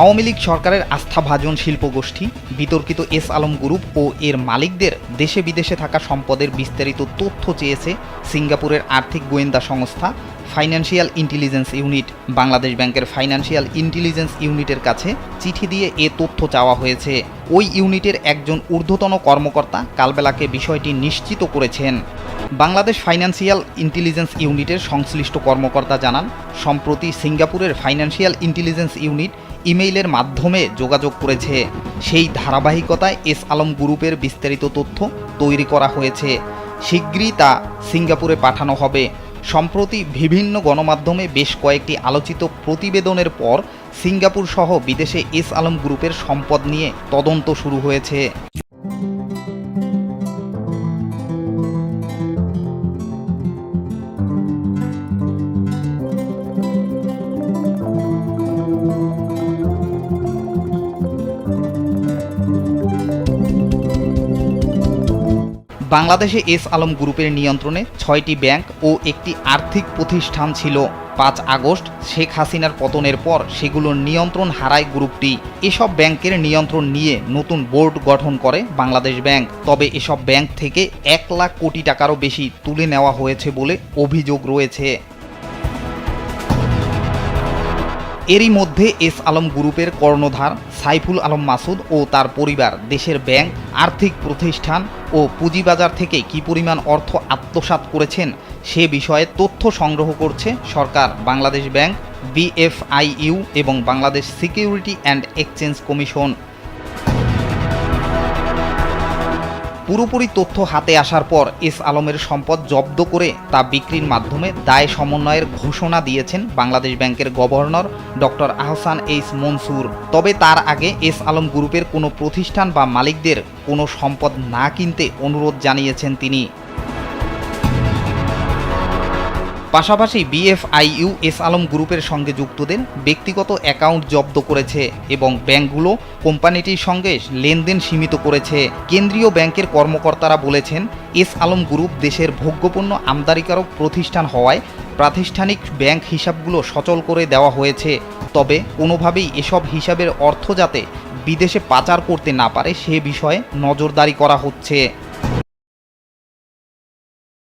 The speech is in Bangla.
আওয়ামী লীগ সরকারের আস্থাভাজন শিল্পগোষ্ঠী, বিতর্কিত এস আলম গ্রুপ ও এর মালিকদের দেশে বিদেশে থাকা সম্পদের বিস্তারিত তথ্য চেয়েছে সিঙ্গাপুরের আর্থিক গোয়েন্দা সংস্থা ফাইন্যান্সিয়াল ইন্টেলিজেন্স ইউনিট। বাংলাদেশ ব্যাংকের ফাইন্যান্সিয়াল ইন্টেলিজেন্স ইউনিটের কাছে চিঠি দিয়ে এ তথ্য চাওয়া হয়েছে। ওই ইউনিটের একজন ঊর্ধ্বতন কর্মকর্তা কালবেলাকে বিষয়টি নিশ্চিত করেছেন। বাংলাদেশ ফাইন্যান্সিয়াল ইন্টেলিজেন্স ইউনিটের সংশ্লিষ্ট কর্মকর্তা জানান, সম্প্রতি সিঙ্গাপুরের ফাইন্যান্সিয়াল ইন্টেলিজেন্স ইউনিট ইমেইলের মাধ্যমে যোগাযোগ করেছে। সেই ধারাবাহিকতায় এস আলম গ্রুপের বিস্তারিত তথ্য তৈরি করা হয়েছে। শীঘ্রই তা সিঙ্গাপুরে পাঠানো হবে। সম্প্রতি বিভিন্ন গণমাধ্যমে বেশ কয়েকটি আলোচিত প্রতিবেদনের পর সিঙ্গাপুর সহ বিদেশে এস আলম গ্রুপের সম্পদ নিয়ে তদন্ত শুরু হয়েছে। বাংলাদেশে এস আলম গ্রুপের নিয়ন্ত্রণে ছয়টি ব্যাংক ও একটি আর্থিক প্রতিষ্ঠান ছিল। পাঁচ আগস্ট শেখ হাসিনার পতনের পর সেগুলোর নিয়ন্ত্রণ হারায় গ্রুপটি। এসব ব্যাংকের নিয়ন্ত্রণ নিয়ে নতুন বোর্ড গঠন করে বাংলাদেশ ব্যাংক। তবে এসব ব্যাংক থেকে এক লাখ কোটি টাকারও বেশি তুলে নেওয়া হয়েছে বলে অভিযোগ রয়েছে। এরই মধ্যে এস আলম গ্রুপের কর্ণধার সাইফুল আলম মাসুদ ও তার পরিবার, দেশের ব্যাংক, আর্থিক প্রতিষ্ঠান ও পুঁজিবাজার থেকে কি পরিমাণ অর্থ আত্মসাত করেছেন সে বিষয়ে তথ্য সংগ্রহ করছে সরকার, বাংলাদেশ ব্যাংক, বিএফআইইউ এবং Bangladesh security and exchange commission. পুরোপুরি তথ্য হাতে আসার পর এস আলমের সম্পদ জব্দ করে তা বিক্রির মাধ্যমে দায় সমন্বয়ের ঘোষণা দিয়েছেন বাংলাদেশ ব্যাংকের governor doctor Ahsan H Mansur. তবে তার আগে এস আলম গ্রুপের কোনো প্রতিষ্ঠান বা মালিকদের কোনো সম্পদ না কিনতে অনুরোধ জানিয়েছেন তিনি। পাশাপাশি বিএফআইইউ এস আলম গ্রুপের সঙ্গে যুক্তদের ব্যক্তিগত অ্যাকাউন্ট জব্দ করেছে এবং ব্যাংকগুলো কোম্পানিটির সঙ্গে লেনদেন সীমিত করেছে। কেন্দ্রীয় ব্যাংকের কর্মকর্তারা বলেছেন, এস আলম গ্রুপ দেশের ভোগ্যপণ্য আমদানিকারক প্রতিষ্ঠান হওয়ায় প্রাতিষ্ঠানিক ব্যাংক হিসাবগুলো সচল করে দেওয়া হয়েছে। তবে কোনোভাবেই এসব হিসাবের অর্থ যাতে বিদেশে পাচার করতে না পারে সে বিষয়ে নজরদারি করা হচ্ছে।